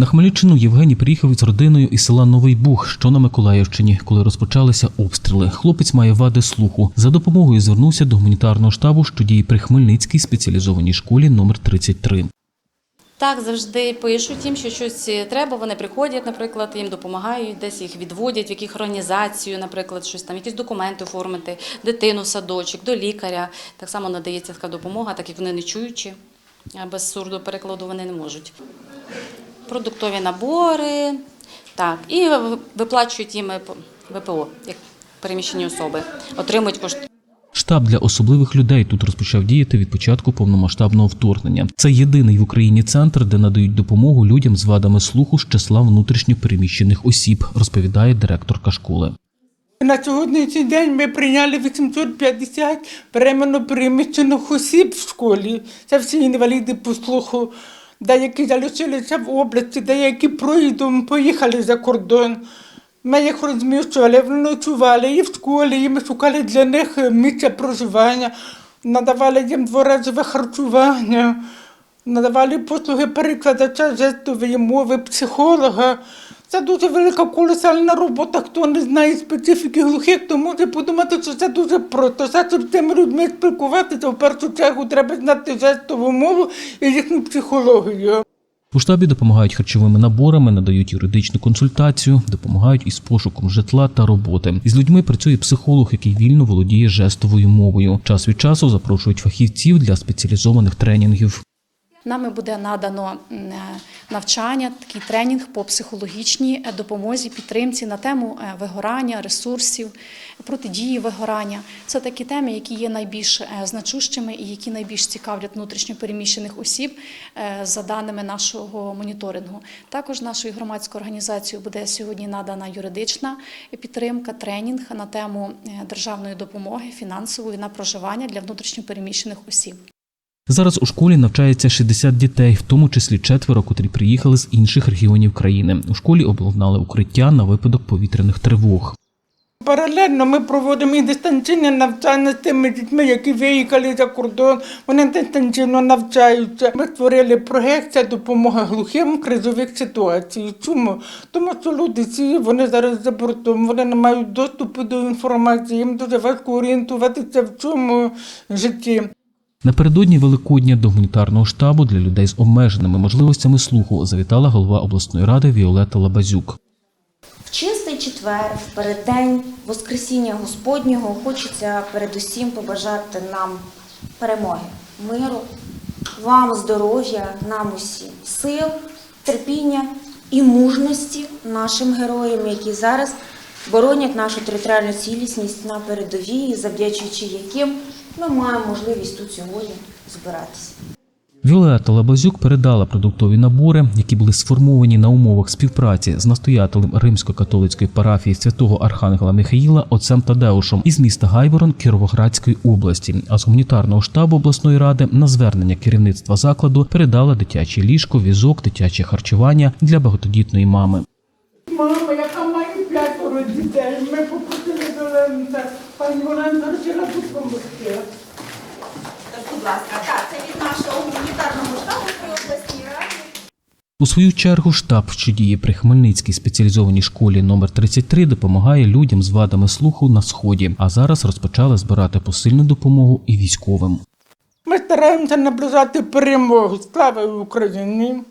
На Хмельниччину Євгеній приїхав із родиною із села Новий Буг, що на Миколаївщині, коли розпочалися обстріли. Хлопець має вади слуху. За допомогою звернувся до гуманітарного штабу, що діє при Хмельницькій спеціалізованій школі номер 33. Так, завжди пишуть їм, що щось треба. Вони приходять, наприклад, їм допомагають, десь їх відводять, в яких організацію, наприклад, щось там, якісь документи оформити, дитину садочок, до лікаря. Так само надається така допомога, так як вони не чуючі, без сурдоперекладу вони не можуть. Продуктові набори, так, і ви- виплачують їм ВПО, як переміщені особи, отримують кошти. Штаб для особливих людей тут розпочав діяти від початку повномасштабного вторгнення. Це єдиний в Україні центр, де надають допомогу людям з вадами слуху з числа внутрішньо переміщених осіб, розповідає директорка школи. На сьогоднішній день ми прийняли 850 временно переміщених осіб в школі. Це всі інваліди по слуху. Деякі залишилися в області, деякі проїдом поїхали за кордон. Ми їх розміщували, вони ночували і в школі, і ми шукали для них місце проживання, надавали їм дворазове харчування, надавали послуги перекладача жестової мови, психолога. Це дуже велика колосальна робота. Хто не знає специфіки глухих, то може подумати, що це дуже просто. Все, щоб з цими людьми спілкуватися, в першу чергу треба знати жестову мову і їхню психологію. У штабі допомагають харчовими наборами, надають юридичну консультацію, допомагають із пошуком житла та роботи. Із людьми працює психолог, який вільно володіє жестовою мовою. Час від часу запрошують фахівців для спеціалізованих тренінгів. Нами буде надано е, навчання, такий тренінг по психологічній е, допомозі, підтримці на тему е, вигорання, ресурсів, протидії вигорання. Це такі теми, які є найбільш значущими і які найбільш цікавлять внутрішньопереміщених осіб за даними нашого моніторингу. Також нашою громадською організацією буде сьогодні надана юридична підтримка, тренінг на тему державної допомоги фінансової на проживання для внутрішньопереміщених осіб. Зараз у школі навчається 60 дітей, в тому числі четверо, котрі приїхали з інших регіонів країни. У школі обладнали укриття на випадок повітряних тривог. Паралельно ми проводимо і дистанційне навчання з тими дітьми, які виїхали за кордон. Вони дистанційно навчаються. Ми створили проєкт «Це допомога глухим в кризових ситуаціях. Чому? Тому що люди ці вони зараз за бортом, вони не мають доступу до інформації, їм дуже важко орієнтуватися в цьому житті. Напередодні Великодня до гуманітарного штабу для людей з обмеженими можливостями слуху завітала голова обласної ради Віолета Лабазюк. В чистий четвер, в переддень Воскресіння Господнього, хочеться передусім побажати нам перемоги, миру, вам здоров'я, нам усім сил, терпіння і мужності нашим героям, які зараз боронять нашу територіальну цілісність на передовій, завдячуючи яким ми маємо можливість тут сьогодні збиратися. Віолета Лабазюк передала продуктові набори, які були сформовані на умовах співпраці з настоятелем римсько-католицької парафії святого Архангела Михаїла отцем Тадеушем із міста Гайворон Кіровоградської області. А з гуманітарного штабу обласної ради на звернення керівництва закладу передала дитяче ліжко, візок, дитяче харчування для багатодітної мами. Мама, п'ятеро дітей, ми попросили до Ленця, пані Оленка вирішила допомогти. Будь ласка, так, це від нашого гуманітарного штабу при обласній раді. У свою чергу штаб, що діє при Хмельницькій спеціалізованій школі номер 33 допомагає людям з вадами слуху на сході. А зараз розпочали збирати посильну допомогу і військовим. Ми стараємося наближати перемогу. Слава Україні!